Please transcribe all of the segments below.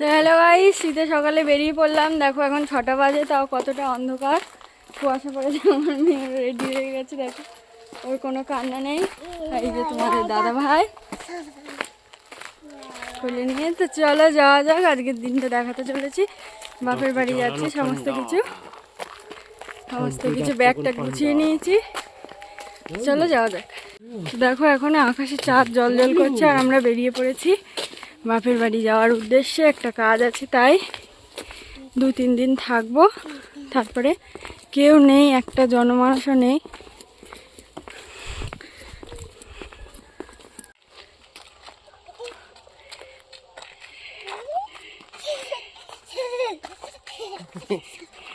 Hello ভাই শীতে সকালে বেরিয়ে পড়লাম। দেখো এখন ছটা বাজে, তাও কতটা অন্ধকার। কুয়াশা পড়েছে, আমার মেয়ে রেডি হয়ে গেছে, দেখো। ওর কোনো কান্না নেই। এই যে তোমাদের দাদা ভাই খুলে নিয়ে, তো চলো যাওয়া যাক, আজকের দিনটা দেখাতে চলেছি। বাপের বাড়ি যাচ্ছি, সমস্ত কিছু। সমস্ত কিছু ব্যাগটা গুছিয়ে নিয়েছি। চলো যাওয়া যাক। দেখো এখন আকাশে চাঁদ জল জল করছে, আর আমরা বেরিয়ে পড়েছি। বাপের বাড়ি যাওয়ার উদ্দেশ্যে একটা কাজ আছে তাই দু তিন দিন থাকব। তারপরে কেউ নেই একটা জনমানসও নেই।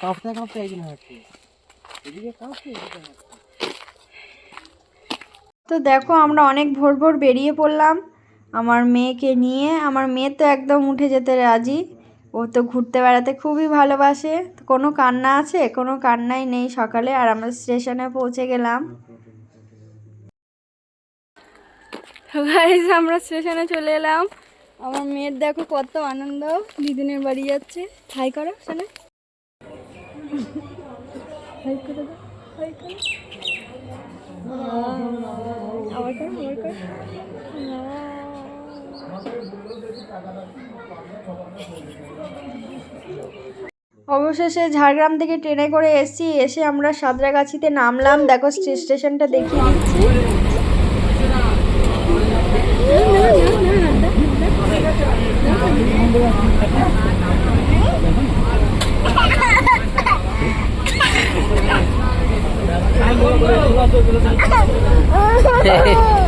কাঁপতে কাঁপতে এদিকে তো দেখো আমরা অনেক ভোর ভোর বেরিয়ে পড়লাম। আমার মেয়েকে নিয়ে, আমার মেয়ে তো একদম উঠে যেতে রাজি। ও তো ঘুরতে বেড়াতে খুবই ভালোবাসে। কোনো কান্না আছে? কোনো কান্নাই নেই সকালে আর আমরা স্টেশনে পৌঁছে গেলাম। আমরা স্টেশনে চলে এলাম। আমার মেয়ের দেখো কত আনন্দ। দিদিনের বাড়ি যাচ্ছে। হাই করো, শোনে। আবার কর আবার কর। অবশেষে ঝাড়গ্রাম থেকে ট্রেনে করে এসেছি এসে আমরা সাঁতরাগাছিতে নামলাম। দেখো স্টেশনটা দেখিয়ে দিচ্ছি।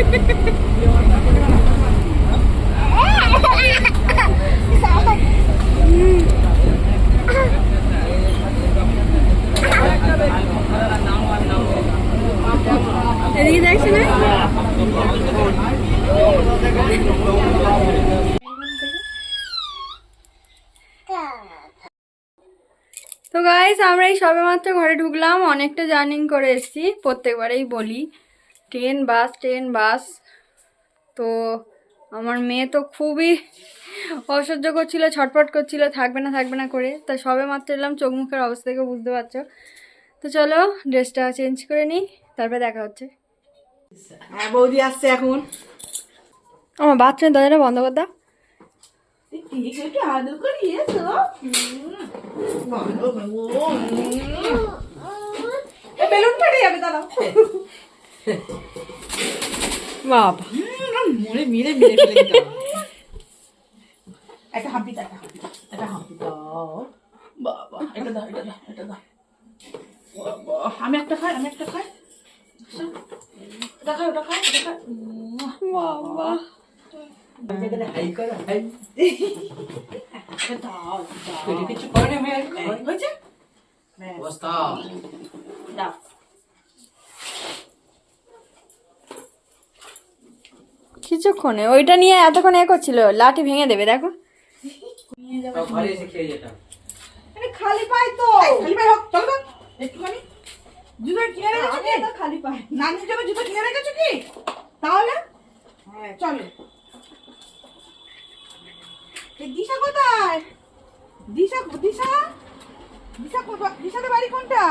তো গাইস আমরা এই সবেমাত্র ঘরে ঢুকলাম। অনেকটা জার্নিং করে এসেছি। প্রত্যেকবারেই বলি। Train bus train bus. তো আমার মেয়ে তো খুবই অসহ্য করছিল ছটফট করছিল থাকবে না থাকবে না করে। তা সবে মাত্র এলাম চোখ মুখের অবস্থা থেকে বুঝতে পারছ। তো চলো ড্রেসটা চেঞ্জ করে নিই তারপরে দেখা হচ্ছে। হ্যাঁ বৌদি আসছে এখন। আমার বাথরুমের দরজাটা বন্ধ কর দাও। বেলুন ফেটে যাবে দাঁড়াও। বাবা মরে মিলে মিলে ফেলে একটা হাম্পি দাও একটা হাম্পি দাও বাবা এটা দাও এটা দাও এটা দাও। আমি একটা খাই আমি একটা খাই। ওটা খাই ওটা খাই ওটা খাই বাবা। এটা দাও দাও। কিছু করে হয়েছে? দাও। কিছুক্ষণে ওইটা নিয়ে এতক্ষণ এ করছিল লাঠি ভেঙে দেবে দেখো। খালি পাই তো। খালি পাই হোক চলো একটুখানি। জুতো কিনে রেখেছো কি? খালি পাই নানির জন্য জুতো কিনে রেখেছো কি? তাহলে? হ্যাঁ চলো। দিশা কোথায়? দিশা দিশা? দিশা কোথায় বাড়ি কোনটা?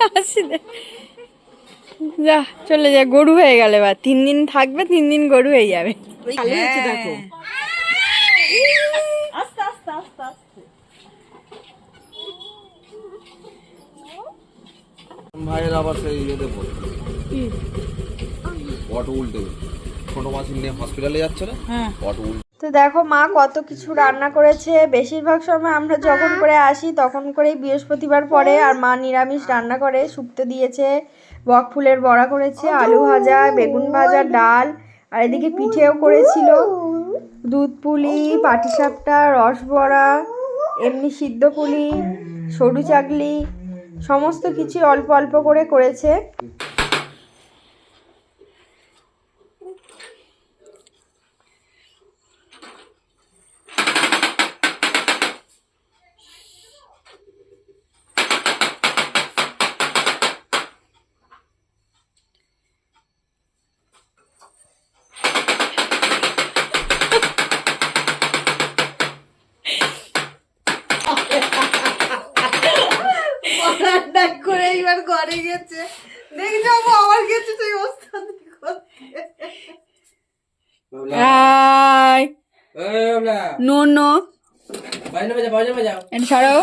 হাসি দে। যা চলে যা গরু হয়ে গেলে বা তিন দিন থাকবে তিন দিন গরু হয়ে যাবে। দেখো। আস্তে আস্তে আস্তে আস্তে। ভাইয়ের আবার সেই ইয়েতে পড়ে। অটো উল্টে। ছোট মাসি নিয়ে হসপিটালে যাচ্ছে না? হ্যাঁ। অটো উল্টে। তো দেখো মা কত কিছু রান্না করেছে। বেশিরভাগ সময় আমরা যখন করে আসি তখন করেই বৃহস্পতিবার পরে আর মা নিরামিষ রান্না করে শুক্তো দিয়েছে বক ফুলের বড়া করেছে আলু ভাজা বেগুন ভাজা ডাল আর এদিকে পিঠেও করেছিল। দুধ পুলি পাটিসাপটা রসবড়া এমনি সিদ্ধ পুলি সরু চাকলি সমস্ত কিছু অল্প অল্প করে করেছে। ব্যাগ করে এইবার ঘরে গেছে। দেখি যাব আবার গেছে সেই নো এটা ছাড়ো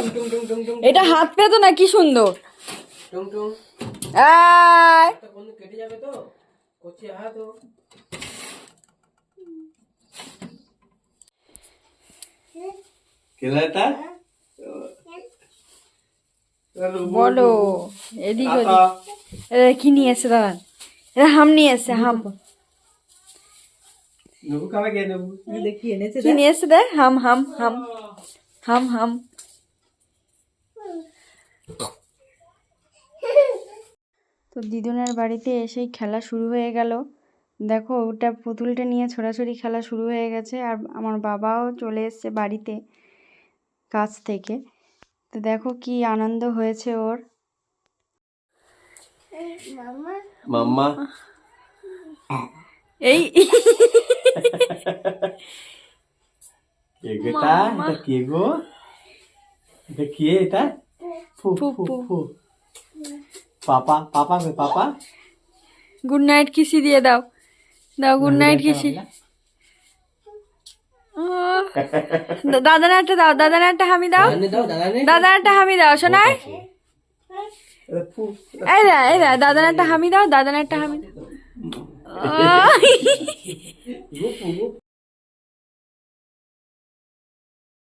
এটা হাত পেতো না কি সুন্দর। আয়। বলো এদিক ওদিক। কি নিয়ে এসে দাঁড়ান। এরা হাম নিয়ে এসে হাম। দেখি কি নিয়ে এসে দেয় হাম হাম হাম। হাম হাম। তো দিদুনের বাড়িতে এসেই খেলা শুরু হয়ে গেল। দেখো ওটা পুতুলটা নিয়ে ছোড়াছড়ি খেলা শুরু হয়ে গেছে আর আমার বাবাও চলে এসছে বাড়িতে কাছ থেকে। তো দেখো কি আনন্দ হয়েছে ওর। মাম্মা? এই। এটা এটা কে গো? এটা কে এটা? পাপা পাপা পাপা। গুড নাইট কিসি দিয়ে দাও। দাও গুড নাইট কিসি। দাদার একটা দাও দাদার একটা হামি দাও। দাদার একটা হামি দাও শোনায় এই দা এই দা দাদার একটা হামি দাও দাদার একটা হামি দাও!